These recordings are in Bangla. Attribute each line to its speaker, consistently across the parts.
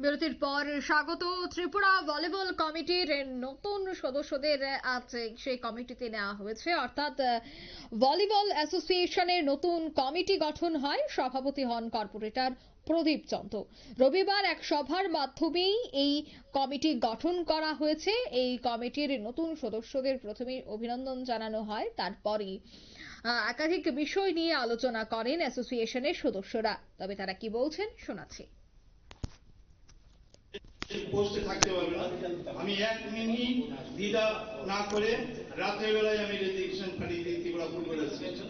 Speaker 1: বিরতির পর স্বাগত। ত্রিপুরা ভলিবল কমিটির নতুন সদস্যদের আজ সেই কমিটিতে নেওয়া হয়েছে। অর্থাৎ ভলিবল অ্যাসোসিয়েশনের নতুন কমিটি গঠন হয়। সভাপতি হন কর্পোরেটর প্রদীপ চন্দ রবিবার এক সভার মাধ্যমেই এই কমিটি গঠন করা হয়েছে। এই কমিটির নতুন সদস্যদের প্রথমে অভিনন্দন জানানো হয়। তারপরেই আহ, একাধিক বিষয় নিয়ে আলোচনা করেন অ্যাসোসিয়েশনের সদস্যরা। তবে তারা কি বলছেন শোনাচ্ছি।
Speaker 2: পোস্টে থাকতে পারবে না। আমি এক মিনিট দ্বিধা না করে রাত্রের বেলায় আমি রেজিগনেশন পাঠিয়ে দিই ত্রিপুরা ফুটবল অ্যাসোসিয়েশন।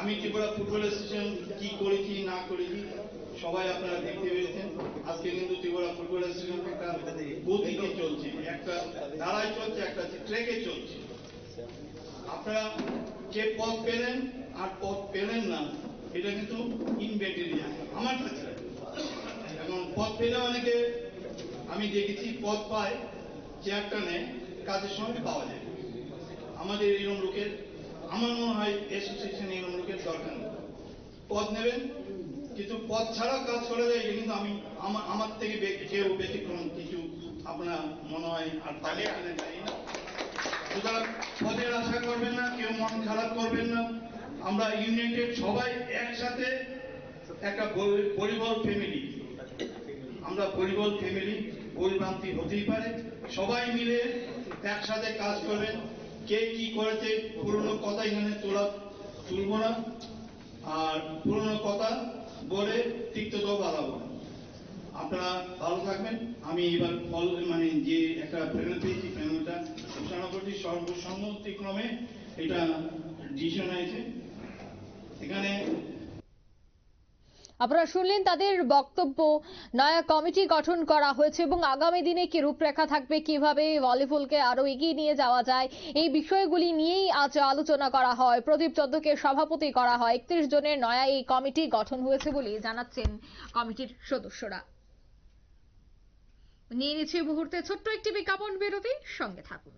Speaker 2: আমি ত্রিপুরা ফুটবল অ্যাসোসিয়েশন কি করেছি না করেছি সবাই আপনারা দেখতে পেয়েছেন। আজকে কিন্তু ত্রিপুরা ফুটবল অ্যাসোসিয়েশন একটা গতিতে চলছে, একটা ধারায় চলছে, একটা ট্রেকে চলছে। আপনারা যে পথ পেলেন আর পথ পেলেন না, এটা কিন্তু ইনভেটেরিয়া আমার কাছে। এখন পথ পেলে অনেকে আমি দেখেছি পদ পায় চেয়ারটা নেয় কাজের সঙ্গে পাওয়া যায়। আমাদের এরকম লোকের আমার মনে হয় অ্যাসোসিয়েশন এরকম লোকের দরকার নেই। পদ নেবেন কিন্তু পদ ছাড়াও কাজ করা যায় কিন্তু আমি আমার আমার থেকে কেউ ব্যতিক্রম কিছু আপনার মনে হয় আর পালে আনে জানি না। সুতরাং পদের আশা করবেন না কেউ মন খারাপ করবেন না। আমরা ইউনাইটেড সবাই একসাথে একটা পরি- পরিবার ফ্যামিলি আমরা পরিবার ফ্যামিলি পরিভ্রান্তি হতেই পারে। সবাই মিলে একসাথে কাজ করবেন। কে কি করেছে, পুরনো কথা এখানে তোলা তুলব না। আর পুরনো কথা বলে তিক্ততাও বাড়াবো না। আপনারা ভালো থাকবেন। আমি এবার ফল মানে যে একটা প্যানেল পেয়েছি প্যানেলটা ঘোষণা করছি সর্বসম্মতিক্রমে। এটা ডিসিশন হয়েছে। এখানে
Speaker 1: আপনারা শুনলেন তাদের বক্তব্য। নয়া কমিটি গঠন করা হয়েছে এবং আগামী দিনে কি রূপরেখা থাকবে, কীভাবে ভলিবলকে আরও এগিয়ে নিয়ে যাওয়া যায়, এই বিষয়গুলি নিয়েই আজ আলোচনা করা হয়। প্রদীপ চন্দ্রকে সভাপতি করা হয়। একত্রিশ জনের নয়া এই কমিটি গঠন হয়েছে বলে জানাচ্ছেন কমিটির সদস্যরা। নিয়ে নিচ্ছে মুহূর্তে ছোট্ট একটি বিজ্ঞাপন বিরতি সঙ্গে থাকুন।